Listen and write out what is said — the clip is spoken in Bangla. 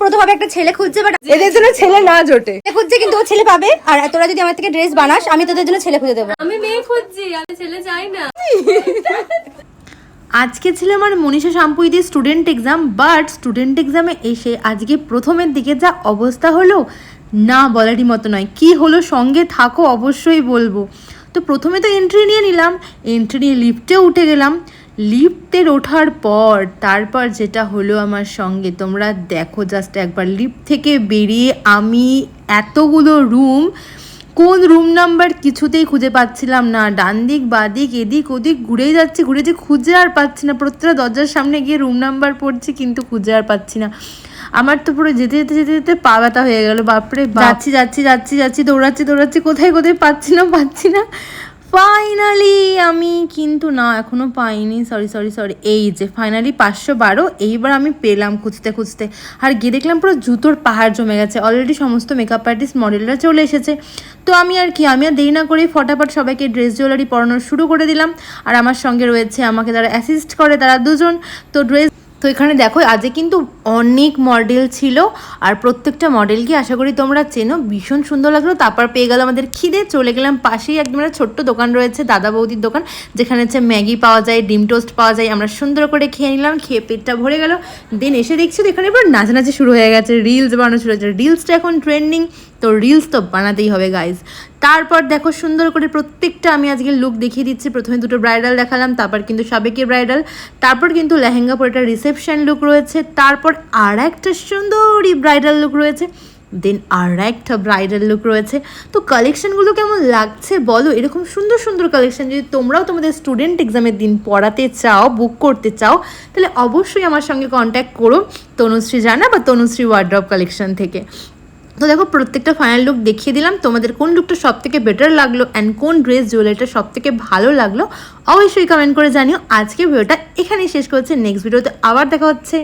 প্রথম হবে একটা ছেলে খুঁজছে বাট এদের জন্য ছেলে না জোটে। খুঁজছে কিন্তু ও ছেলে পাবে। আর তোরা যদি আমার থেকে ড্রেস বানাস আমি তোদের জন্য ছেলে খুঁজে দেবো। আমি মেয়ে খুঁজছি আমি ছেলে চাই না। আজকে ছিল আমার মনীষা শাম্পুইদের স্টুডেন্ট এক্সাম বাট স্টুডেন্ট এক্সামে এসে আজকে প্রথমের দিকে যা অবস্থা হলো না বলারই মতো নয়। কি হলো সঙ্গে থাকো অবশ্যই বলব। তো প্রথমে তো এন্ট্রি নিয়ে নিলাম এন্ট্রি নিয়ে লিফটে উঠে গেলাম। লিফটের ওঠার পর তারপর যেটা হলো আমার সঙ্গে, তোমরা দেখো জাস্ট একবার। লিফট থেকে বেরিয়ে আমি এতগুলো রুম কোন রুম নাম্বার কিছুতেই খুঁজে পাচ্ছিলাম না। ডান দিক, বাঁ দিক, এদিক, ওদিক, ঘুরেই যাচ্ছি ঘুরেছি খুঁজে আর পাচ্ছি না। প্রত্যেকটা দরজার সামনে গিয়ে রুম নাম্বার পড়ছি, কিন্তু খুঁজে আর পাচ্ছি না। আমার তো পুরো যেতে যেতে যেতে যেতে পা ব্যথা হয়ে গেল। বাপরে বাপ। যাচ্ছি যাচ্ছি যাচ্ছি যাচ্ছি, দৌড়াচ্ছি দৌড়াচ্ছি, কোথায় কোথায় পাচ্ছি না পাচ্ছি না। ফাইনালি আমি কিন্তু না, এখনও পাইনি। সরি সরি সরি এই যে ফাইনালি পাঁচশো বারো, এইবার আমি পেলাম খুঁজতে খুঁজতে। আর গিয়ে দেখলাম পুরো জুতোর পাহাড় জমে গেছে। অলরেডি সমস্ত মেকআপ আর্টিস্ট মডেলরা চলে এসেছে। তো আমি আর কি, আমি আর দেরি না করে ফটাফট সবাইকে ড্রেস জুয়েলারি পরানো শুরু করে দিলাম। আর আমার সঙ্গে রয়েছে, আমাকে যারা অ্যাসিস্ট করে তারা দুজন। তো ড্রেস তো এখানে দেখো আজকে কিন্তু অনেক মডেল ছিল আর প্রত্যেকটা মডেলকে আশা করি তোমরা চেনো, ভীষণ সুন্দর লাগল। তারপর পেয়ে গেল আমাদের খিদে, চলে গেলাম পাশেই একদম একটা ছোট্ট দোকান রয়েছে দাদা বৌদির দোকান, যেখানে হচ্ছে ম্যাগি পাওয়া যায়, ডিম টোস্ট পাওয়া যায়, আমরা সুন্দর করে খেয়ে নিলাম, খেয়ে পেটটা ভরে গেল। দেন এসে দেখছি তো এখানে এবার নাচানাচি শুরু হয়ে গেছে রিলস বানানো শুরু হয়েছে। রিলসটা এখন ট্রেন্ডিং তো রিলস তো বানাতেই হবে গাইজ তারপর দেখো সুন্দর করে প্রত্যেকটা আমি আজকে লুক দেখিয়ে দিচ্ছি। প্রথমে দুটো ব্রাইডাল দেখালাম, তারপর কিন্তু সাবেকি ব্রাইডাল তারপর কিন্তু লেহেঙ্গা, পরে একটা রিসেপশন লুক রয়েছে, তারপর আর একটা সুন্দরই ব্রাইডাল লুক রয়েছে দেন আর একটা ব্রাইডাল লুক রয়েছে। তো কালেকশনগুলো কেমন লাগছে বলো? এরকম সুন্দর সুন্দর কালেকশন যদি তোমরাও তোমাদের স্টুডেন্ট এক্সামের দিন পড়াতে চাও বুক করতে চাও, তাহলে অবশ্যই আমার সঙ্গে কন্ট্যাক্ট করো তনুশ্রী জানা বা তনুশ্রী ওয়ার্ড্রপ কালেকশন থেকে। তো দেখো, প্রত্যেকটা ফাইনাল লুক দেখিয়ে দিলাম। তোমাদের কোন লুকটা সব থেকে বেটার লাগল অ্যান্ড কোন ড্রেস জুয়েলারিটা সব থেকে ভালো লাগল, অবশ্যই কমেন্ট করে জানিও। আজকে ভিডিওটা এখানেই শেষ করছে। নেক্সট ভিডিওতে আবার দেখা হচ্ছে।